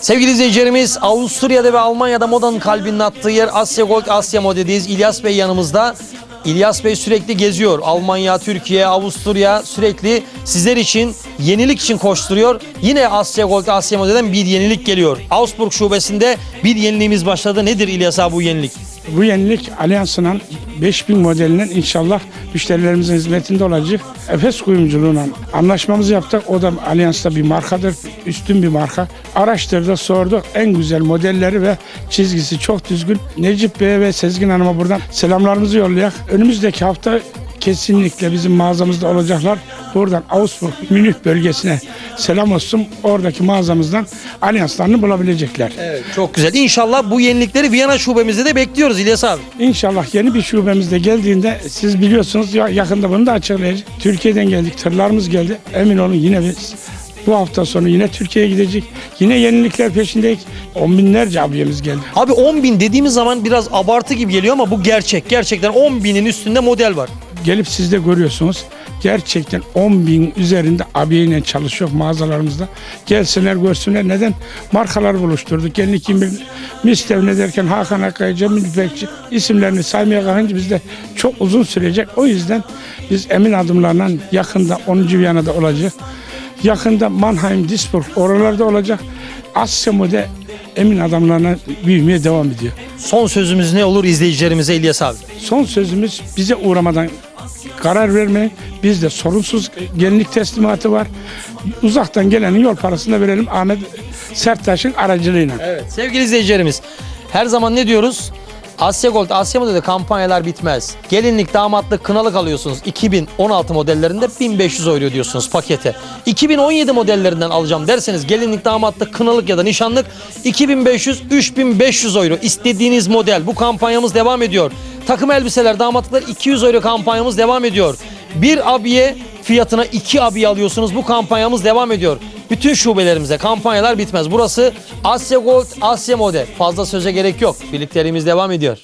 Sevgili izleyicilerimiz Avusturya'da ve Almanya'da modanın kalbinin attığı yer Asya Gold Asya Mode'deyiz. İlyas Bey yanımızda. İlyas Bey sürekli geziyor. Almanya, Türkiye, Avusturya sürekli sizler için yenilik için koşturuyor. Yine Asya Gold Asya Mode'den bir yenilik geliyor. Augsburg şubesinde bir yeniliğimiz başladı. Nedir İlyas abi bu yenilik? Bu yenilik Allianz'ın 5000 modelinin inşallah müşterilerimizin hizmetinde olacak. Efes kuyumculuğuyla anlaşmamızı yaptık. O da Allianz'da bir markadır, üstün bir marka. Araştırdık, sorduk. En güzel modelleri ve çizgisi çok düzgün. Necip Bey'e ve Sezgin Hanım'a buradan selamlarımızı yollayak. Önümüzdeki hafta kesinlikle bizim mağazamızda olacaklar. Buradan Augsburg, Münih bölgesine selam olsun. Oradaki mağazamızdan Allianz'larını bulabilecekler. Evet. Çok güzel. İnşallah bu yenilikleri Viyana şubemizde de bekliyoruz İlyas abi. İnşallah yeni bir şubemizde geldiğinde siz biliyorsunuz ya yakında bunu da açıklayacağız. Türkiye'den geldik, tırlarımız geldi. Emin olun yine biz bu hafta sonu yine Türkiye'ye gidecek. Yine yenilikler peşindeyiz. On binlerce abiyemiz geldi. Abi 10 bin dediğimiz zaman biraz abartı gibi geliyor ama bu gerçek. Gerçekten 10 binin üstünde model var. Gelip siz de görüyorsunuz. Gerçekten 10 bin üzerinde abiyeyle çalışıyor mağazalarımızda. Gelsinler görsünler. Neden? Markalar buluşturduk. Gelinlik 21 Mistev ne derken Hakan Akkaya, Cemil İpekçi isimlerini saymaya kalkınca bizde çok uzun sürecek. O yüzden biz emin adımlarla yakında 10. Viyana'da olacak. Yakında Mannheim, Duisburg oralarda olacak. Asya Mode emin adamlarla büyümeye devam ediyor. Son sözümüz ne olur izleyicilerimize İlyas abi? Son sözümüz bize uğramadan karar vermeyin. Bizde sorunsuz gelinlik teslimatı var. Uzaktan gelenin yol parasını verelim Ahmet Serttaş'ın aracılığıyla. Evet. Sevgili izleyicilerimiz her zaman ne diyoruz? Asya Gold, Asya Model'de kampanyalar bitmez. Gelinlik, damatlık, kınalık alıyorsunuz. 2016 modellerinde 1500 euro diyorsunuz pakete. 2017 modellerinden alacağım derseniz gelinlik, damatlık, kınalık ya da nişanlık 2500, 3500 euro. İstediğiniz model. Bu kampanyamız devam ediyor. Takım elbiseler, damatlıklar 200 euro kampanyamız devam ediyor. Bir abiye fiyatına iki abiye alıyorsunuz. Bu kampanyamız devam ediyor. Bütün şubelerimize kampanyalar bitmez. Burası Asya Gold, Asya Mode. Fazla söze gerek yok. Birliklerimiz devam ediyor.